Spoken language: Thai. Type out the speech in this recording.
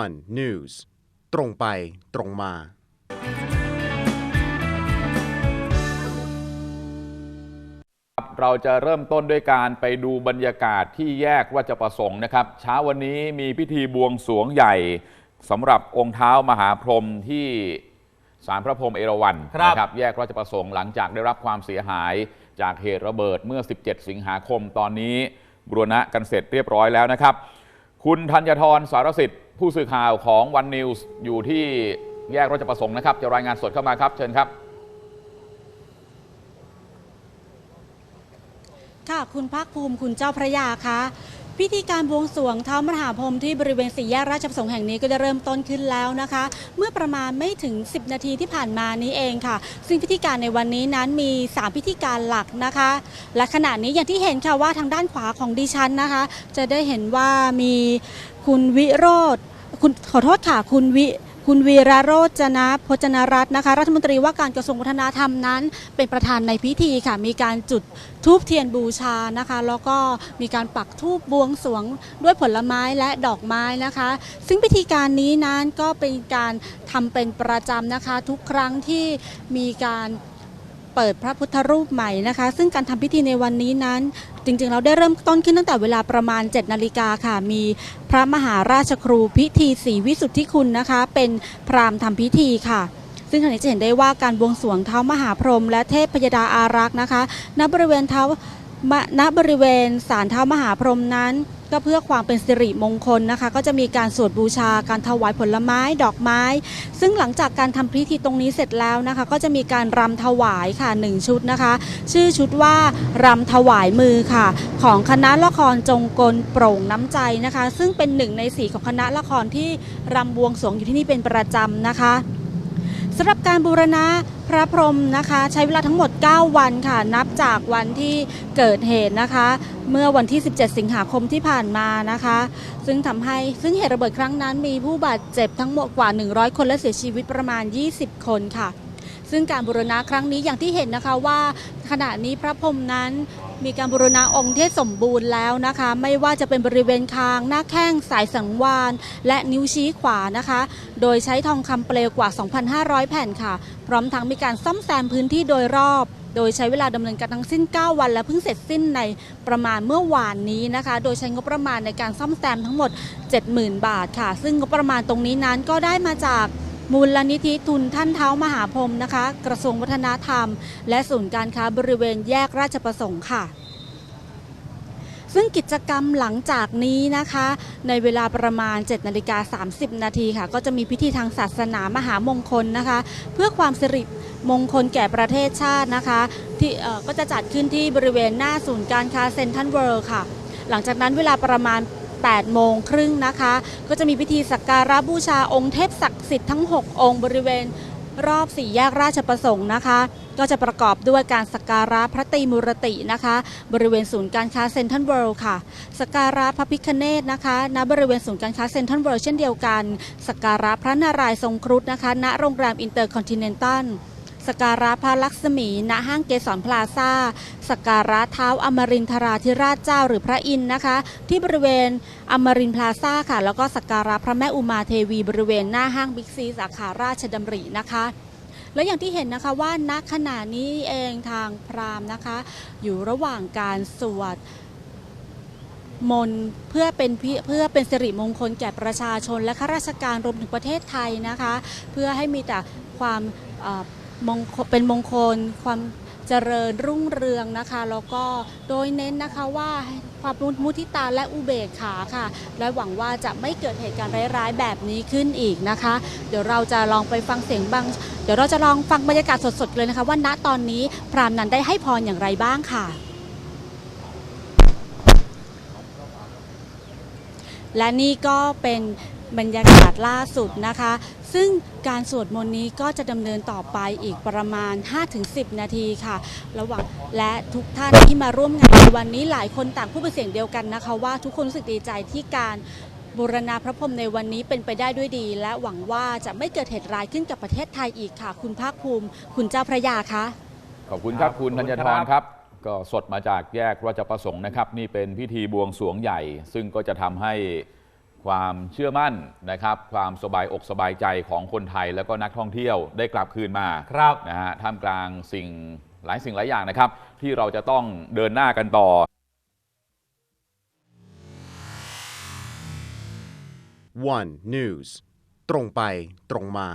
one news ตรงไปตรงมา เราจะเริ่มต้นด้วยการไปดูบรรยากาศที่แยกราชประสงค์นะครับ เช้าวันนี้มีพิธีบวงสรวงใหญ่สำหรับองค์เท้ามหาพรหมที่ศาลพระพรหมเอราวัณครับนะครับ แยกราชประสงค์หลังจากได้รับความเสียหายจากเหตุระเบิดเมื่อ 17 สิงหาคมตอนนี้บรณะกันเสร็จเรียบร้อยแล้วนะครับ คุณธัญทรสารสิทธิ์ ผู้สื่อข่าวของวันนิวส์อยู่ที่แยกราชประสงค์นะครับ จะรายงานสดเข้ามาครับ เชิญครับ ค่ะคุณภาคภูมิคุณเจ้าพระยาคะพิธีการบวงสรวงเท้ามหาพรหมที่บริเวณสี่แยกราชประสงค์แห่งนี้ก็ได้เริ่มต้นขึ้นแล้วนะคะ เมื่อประมาณไม่ถึง 10 นาทีที่ผ่านมานี้เองค่ะ ซึ่งพิธีการในวันนี้นั้นมี 3 พิธีการหลักนะคะ และขณะนี้อย่างที่เห็นค่ะว่าทางด้านขวาของดิฉันนะคะ จะได้เห็นว่ามีคุณวิโรธ คุณขอโทษค่ะคุณวิคุณวีระโรจนะพจนรัตน์นะคะ รัฐมนตรีว่าการกระทรวงวัฒนธรรมนั้น เป็นประธานในพิธีค่ะ มีการจุดทูบเทียนบูชานะคะ แล้วก็มีการปักทูบบวงสรวงด้วยผลไม้และดอกไม้นะคะ ซึ่งพิธีการนี้นั้นก็เป็นการทำเป็นประจำนะคะ ทุกครั้งที่มีการ เปิดพระพุทธรูปใหม่นะคะ ซึ่งการทำพิธีในวันนี้นั้น จริงๆ เราได้เริ่มต้นขึ้นตั้งแต่เวลาประมาณ7นาฬิกาค่ะ มีพระมหาราชครูพิธีศรีวิสุทธิคุณนะคะ เป็นพราหมณ์ทำพิธีค่ะซึ่งขณะนี้จะเห็นได้ว่าการบวงสรวงเท้ามหาพรหมและเทพพยดาอารักษ์นะคะ ณบริเวณเท้าณบริเวณศาลเท้ามหาพรหมนั้น ก็เพื่อความเป็นสิริมงคลนะคะ ก็จะมีการสวดบูชาการถวายผลไม้ดอกไม้ ซึ่งหลังจากการทำพิธีตรงนี้เสร็จแล้วนะคะ ก็จะมีการรำถวายค่ะหนึ่งชุดนะคะ ชื่อชุดว่ารำถวายมือค่ะ ของคณะละครจงกลโปร่งน้ำใจนะคะ ซึ่งเป็นหนึ่งในสีของคณะละครที่รำบวงสรวงอยู่ที่นี่เป็นประจำนะคะสำหรับการบูรณะ พระพรหมนะคะ ใช้เวลาทั้งหมด 9 วันค่ะ นับจากวันที่เกิดเหตุนะคะ เมื่อวันที่ 17 สิงหาคมที่ผ่านมานะคะ ซึ่งทำให้ซึ่งเหตุระเบิดครั้งนั้นมีผู้บาดเจ็บทั้งหมดกว่า 100 คนและเสียชีวิตประมาณ 20 คนค่ะ ซึ่งการบูรณะครั้งนี้อย่างที่เห็นนะคะว่าขณะนี้พระพรมนั้นมีการบูรณะองค์เที่สมบูรณ์แล้วนะคะ ไม่ว่าจะเป็นบริเวณคาง หน้าแข้งสายสังวาน และนิ้วชี้ขวานะคะ โดยใช้ทองคำเปลวกว่า 2,500 แผ่นค่ะ พร้อมทั้งมีการซ่อมแซมพื้นที่โดยรอบ โดยใช้เวลาดำเนินการทั้งสิ้น 9 วันและเพิ่งเสร็จสิ้นในประมาณเมื่อวานนี้นะคะ โดยใช้งบประมาณในการซ่อมแซมทั้งหมด 70,000 บาทค่ะ ซึ่งงบประมาณตรงนี้นั้นก็ได้มาจาก มูลนิธิทุนท่านเท้ามหาพรมนะคะ กระทรวงวัฒนธรรม และศูนย์การค้าบริเวณแยกราชประสงค์ค่ะ ซึ่งกิจกรรมหลังจากนี้นะคะ ในเวลาประมาณ 7นาฬิกา30 นาทีค่ะ ก็จะมีพิธีทางศาสนามหามงคลนะคะ เพื่อความสิริมงคลแก่ประเทศชาตินะคะ ที่ก็จะจัดขึ้นที่บริเวณหน้าศูนย์การค้าเซ็นทรัลเวิลด์ค่ะ หลังจากนั้นเวลาประมาณ 8 โมงครึ่งนะคะ ก็จะมีพิธีสักการะบูชาองค์เทพศักดิ์สิทธิ์ทั้ง 6 องค์บริเวณรอบสี่แยกราชประสงค์นะคะ ก็จะประกอบด้วยการสักการะพระตรีมุรตินะคะ บริเวณศูนย์การค้าเซ็นทรัลเวิลด์ค่ะสักการะพระพิคเนตนะคะณบริเวณศูนย์การค้าเซ็นทรัลเวิลด์เช่นเดียวกันสักการะพระนารายณ์ทรงครุฑนะคะณโรงแรมอินเตอร์คอนติเนนตัล สการะพระลักษมี ณห้างเกสรพลาซ่าสการะเท้าอมรินทราธิราชเจ้าหรือพระอินทร์นะคะ ที่บริเวณอมรินพลาซ่าค่ะ แล้วก็สการะพระแม่อุมาเทวีบริเวณหน้าห้างบิ๊กซีสาขาราชดำรินะคะแล้วอย่างที่เห็นนะคะว่าณขณะนี้เองทางพราหมณ์นะคะ อยู่ระหว่างการสวดมนเพื่อเป็นเพื่อเป็นสิริมงคลแก่ประชาชนและข้าราชการรวมถึงประเทศไทยนะคะ เพื่อให้มีแต่ความ มงคลเป็นมงคลความเจริญรุ่งเรืองนะคะ แล้วก็โดยเน้นนะคะว่าความมุทิตาและอุเบกขาค่ะ และหวังว่าจะไม่เกิดเหตุการณ์ร้ายๆ แบบนี้ขึ้นอีกนะคะ เดี๋ยวเราจะลองไปฟังเสียงบาง เดี๋ยวเราจะลองฟังบรรยากาศสดๆเลยนะคะ ว่าณตอนนี้พรามนั้นได้ให้พรอย่างไรบ้างค่ะ และนี่ก็เป็น บรรยากาศล่าสุดนะคะ ซึ่งการสวดมนต์นี้ก็จะดำเนินต่อไปอีกประมาณ 5-10 นาทีค่ะ ระหว่างและทุกท่านที่มาร่วมงานในวันนี้หลายคนต่างพูดเป็นเสียงเดียวกันนะคะว่าทุกคนรู้สึกดีใจที่การบูรณาพระพรหมในวันนี้เป็นไปได้ด้วยดี และหวังว่าจะไม่เกิดเหตุร้ายขึ้นกับประเทศไทยอีกค่ะ คุณภาคภูมิ คุณเจ้าพระยาคะขอบคุณครับคุณธัญณทรครับ ก็สดมาจากแยกราชประสงค์นะครับ นี่เป็นพิธีบวงสรวงใหญ่ ซึ่งก็จะทำให้ ความเชื่อมั่นนะครับ ความสบายอกสบายใจของคนไทยแล้วก็นักท่องเที่ยวได้กลับคืนมาครับนะฮะท่ามกลางสิ่งหลายสิ่งหลายอย่างนะครับ ที่เราจะต้องเดินหน้ากันต่อ One News ตรงไปตรงมา